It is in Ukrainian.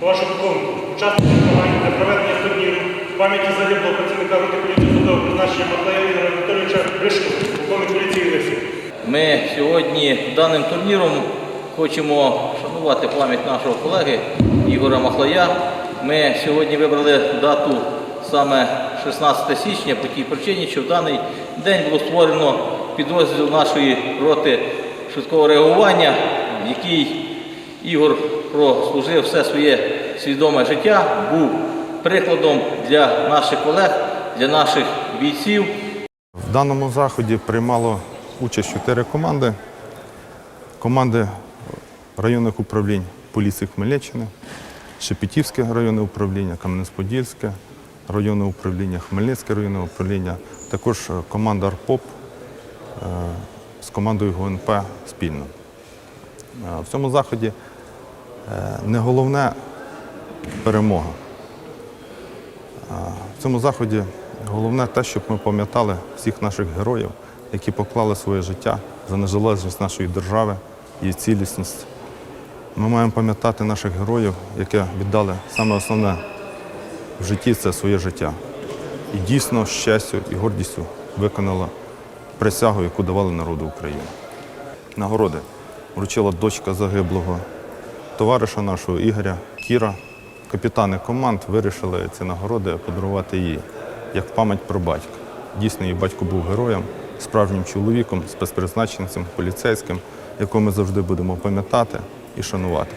Вашому виконку, учасники змагань для проведення турніру в пам'яті загиблого працівника роти поліції судового призначення Маклея Ігоря Анатолійовича Гришко, полковник поліції Лисі. Ми сьогодні даним турніром хочемо шанувати пам'ять нашого колеги Ігора Махлая. Ми сьогодні вибрали дату саме 16 січня по тій причині, що в даний день було створено підрозділ нашої роти швидкого реагування, в який Ігор прослужив все своє свідоме життя, був прикладом для наших колег, для наших бійців. В даному заході приймало участь чотири команди. Команди районних управлінь поліції Хмельниччини, Шепетівське районне управління, Кам'янець-Подільське районне управління, Хмельницьке районне управління, також команда АРПОП е, з командою ГУНП спільно. Е, В цьому заході не головне перемога. В цьому заході головне те, щоб ми пам'ятали всіх наших героїв, які поклали своє життя за незалежність нашої держави, її цілісність. Ми маємо пам'ятати наших героїв, які віддали саме основне в житті це своє життя. І дійсно з честю і гордістю виконала присягу, яку давали народу України. Нагороди вручила дочка загиблого товариша нашого Ігоря Кіра. Капітани команд вирішили ці нагороди подарувати їй як пам'ять про батька. Дійсно, її батько був героєм, справжнім чоловіком, спецпризначенцем, поліцейським, якого ми завжди будемо пам'ятати і шанувати.